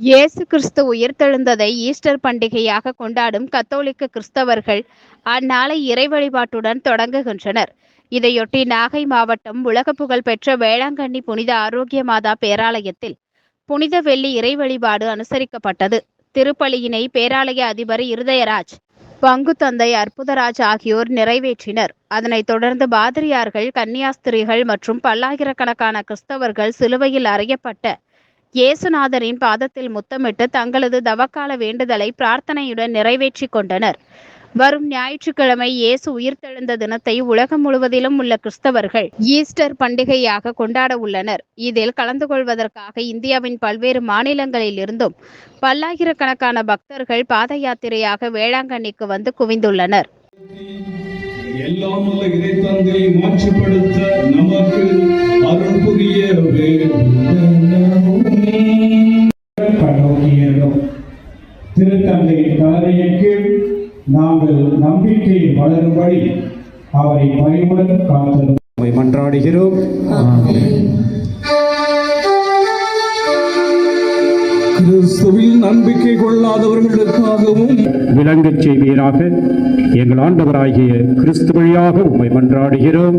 இயேசு கிறிஸ்து உயிர்த்தெழுந்ததை ஈஸ்டர் பண்டிகையாக கொண்டாடும் கத்தோலிக்க கிறிஸ்தவர்கள் அந்நாளை இறை வழிபாட்டுடன் தொடங்குகின்றனர். இதையொட்டி நாகை மாவட்டம் உலக புகழ்பெற்ற வேளாங்கண்ணி புனித ஆரோக்கிய மாதா பேராலயத்தில் புனித வெள்ளி இறை வழிபாடு அனுசரிக்கப்பட்டது. திருப்பலியினை பேராலய அதிபர் இருதயராஜ் பங்கு தந்தை அற்புதராஜ் ஆகியோர் நிறைவேற்றினர். அதனைத் தொடர்ந்து பாதிரியார்கள் கன்னியாஸ்திரிகள் மற்றும் பல்லாயிரக்கணக்கான கிறிஸ்தவர்கள் சிலுவையில் அறையப்பட்ட இயேசுநாதரின் பாதத்தில் முத்தமிட்டு தங்களது தவக்கால வேண்டுதலை பிரார்த்தனையுடன் நிறைவேற்றி கொண்டனர். வரும் ஞாயிற்றுக்கிழமை இயேசு உயிர்த்தெழுந்த தினத்தை உலகம் முழுவதிலும் உள்ள கிறிஸ்தவர்கள் ஈஸ்டர் பண்டிகையாக கொண்டாட உள்ளனர். இதில் கலந்து கொள்வதற்காக இந்தியாவின் பல்வேறு மாநிலங்களில் இருந்தும் பல்லாயிரக்கணக்கான பக்தர்கள் பாத யாத்திரையாக வேளாங்கண்ணிக்கு வந்து குவிந்துள்ளனர். எல்லாம் இறைத்தந்தை மாற்றுப்படுத்த நமக்கு அருள் புரிய திருத்தந்தையின் கலரையின் கீழ் நாங்கள் நம்பிக்கையில் வளரும்படி அவரை பணிவுடன் காத்தது உம்மை மன்றாடுகிறோம். கிறிஸ்துவில் நம்பிக்கை கொள்ளாதவர்களுக்காகவும் விளங்கச் செய்வீராக எங்கள் ஆண்டவராகிய கிறிஸ்து வழியாக உம்மை மன்றாடுகிறோம்.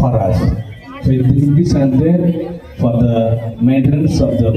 for us. So this and there for the maintenance of the